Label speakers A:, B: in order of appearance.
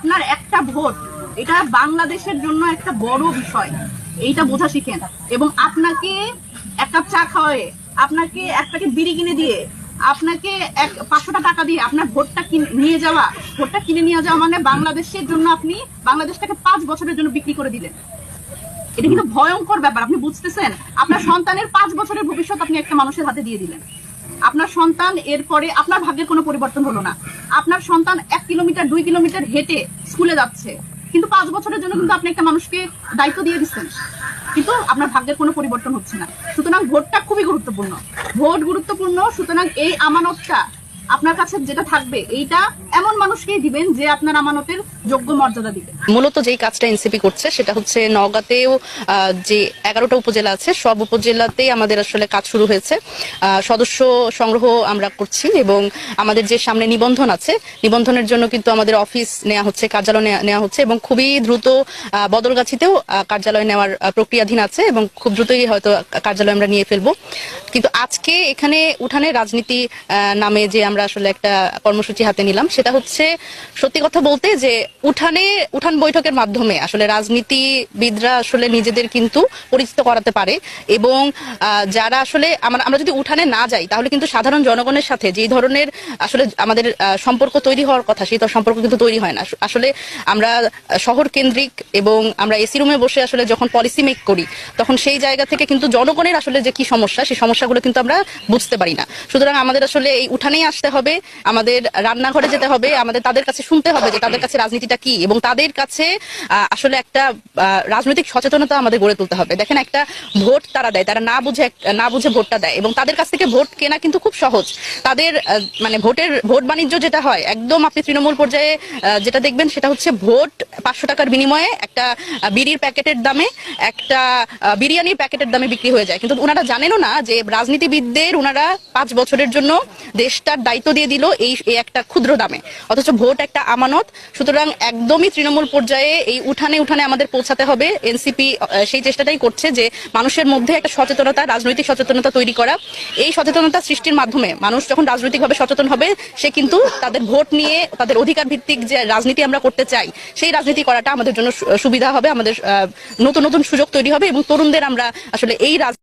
A: আপনার একটা ভোট, এটা বাংলাদেশের জন্য একটা বড় বিষয়। এইটা বোঝা শিখেন। এবং আপনাকে এক কাপ চা খাওয়ায়, আপনাকে এক প্যাকেট বিড়ি কিনে দিয়ে, আপনাকে এক পাঁচশোটা টাকা দিয়ে আপনার ভোটটা নিয়ে যাওয়া, ভোটটা কিনে নিয়ে যাওয়া মানে বাংলাদেশের জন্য আপনি বাংলাদেশটাকে পাঁচ বছরের জন্য বিক্রি করে দিলেন। এটা কিন্তু ভয়ঙ্কর ব্যাপার, আপনি বুঝতেছেন? আপনার সন্তানের পাঁচ বছরের ভবিষ্যৎ আপনি একটা মানুষের হাতে দিয়ে দিলেন। আপনার সন্তান, এরপরে আপনার ভাগ্যের কোনো পরিবর্তন হলো না। আপনার সন্তান এক কিলোমিটার, দুই কিলোমিটার হেঁটে স্কুলে যাচ্ছে। কিন্তু পাঁচ বছরের জন্য কিন্তু আপনি একটা মানুষকে দায়িত্ব দিয়ে দিচ্ছেন। কিন্তু আপনার ভাগ্যের কোনো পরিবর্তন হচ্ছে না। সুতরাং ভোটটা খুবই গুরুত্বপূর্ণ। ভোট গুরুত্বপূর্ণ, সুতরাং এই আমানতটা আপনার কাছে যেটা থাকবে, এইটা এমন মানুষকেই দিবেন যে আপনার আমানতের যোগ্য মর্যাদা দিবে।
B: মূলত যেই কাজটা এনসিপি করছে, সেটা হচ্ছে নওগাঁতেও যে এগারোটা উপজেলা আছে, সব উপজেলাতেই আমাদের আসলে কাজ শুরু হয়েছে। সদস্য সংগ্রহ আমরা করছি এবং আমাদের যে সামনে নিবন্ধন আছে, নিবন্ধনের জন্য কিন্তু আমাদের অফিস নেওয়া হচ্ছে, কার্যালয় নেওয়া হচ্ছে এবং খুবই দ্রুত বদলগাছিতেও কার্যালয় নেওয়ার প্রক্রিয়াধীন আছে এবং খুব দ্রুতই হয়তো কার্যালয় আমরা নিয়ে ফেলব। কিন্তু আজকে এখানে উঠানে রাজনীতি নামে যে আমরা আসলে একটা কর্মসূচি হাতে নিলাম। সেটা হচ্ছে সত্যি কথা বলতে যে উঠানে, উঠান বৈঠকের মাধ্যমে আসলে রাজনীতিবিদরা আসলে নিজেদের কিন্তু পরিচিত করাতে পারে এবং যারা আসলে আমরা আমরা যদি উঠানে না যাই, তাহলে কিন্তু সাধারণ জনগণের সাথে যেই ধরনের আসলে আমাদের সম্পর্ক তৈরি হওয়ার কথা, সেই সম্পর্ক কিন্তু তৈরি হয় না। আসলে আমরা শহর কেন্দ্রিক এবং আমরা এসি রুমে বসে আসলে যখন পলিসি মেক করি, তখন সেই জায়গা থেকে কিন্তু জনগণের আসলে যে কি সমস্যা, সেই সমস্যাগুলো কিন্তু আমরা বুঝতে পারি না। সুতরাং আমাদের আসলে এই উঠানেই আসতে হবে, আমাদের রান্নাঘরে যেতে হবে, আমাদের তাদের কাছে শুনতে হবে যে তাদের কাছে রাজনীতিটা কি এবং তাদের কাছে আসলে একটা রাজনৈতিক সচেতনতা আমাদের গড়ে তুলতে হবে। দেখেন একটা ভোট তারা দেয়, তারা না বুঝে না বুঝে ভোটটা দেয় এবং তাদের কাছ থেকে ভোট কেনা কিন্তু খুব সহজ। তাদের মানে ভোটের, ভোট বাণিজ্য যেটা হয়, একদম আপনি তৃণমূল পর্যায়ে যেটা দেখবেন সেটা হচ্ছে ভোট পাঁচশো টাকার বিনিময়ে একটা বিড়ির প্যাকেটের দামে একটা বিরিয়ানির প্যাকেটের দামে বিক্রি হয়ে যায়। কিন্তু ওনারা জানেনও না যে রাজনীতিবিদদের, ওনারা পাঁচ বছরের জন্য দেশটার দায়িত্ব দিয়ে দিল এই একটা ক্ষুদ্র দামে। অথচ ভোট একটা আমানত। সুতরাং একদমই তৃণমূল পর্যায়ে এই উঠানে উঠানে আমাদের পৌঁছাতে হবে। এনসিপি সেই চেষ্টাটাই করছে যে মানুষের মধ্যে একটা সচেতনতা, রাজনৈতিক সচেতনতা তৈরি করা। এই সচেতনতা সৃষ্টির মাধ্যমে মানুষ যখন রাজনৈতিকভাবে সচেতন হবে, সে কিন্তু তাদের ভোট নিয়ে, তাদের অধিকার ভিত্তিক যে রাজনীতি আমরা করতে চাই, সেই রাজনীতি করাটা আমাদের জন্য সুবিধা হবে। আমাদের নতুন নতুন সুযোগ তৈরি হবে এবং তরুণদের আমরা আসলে এই রাজ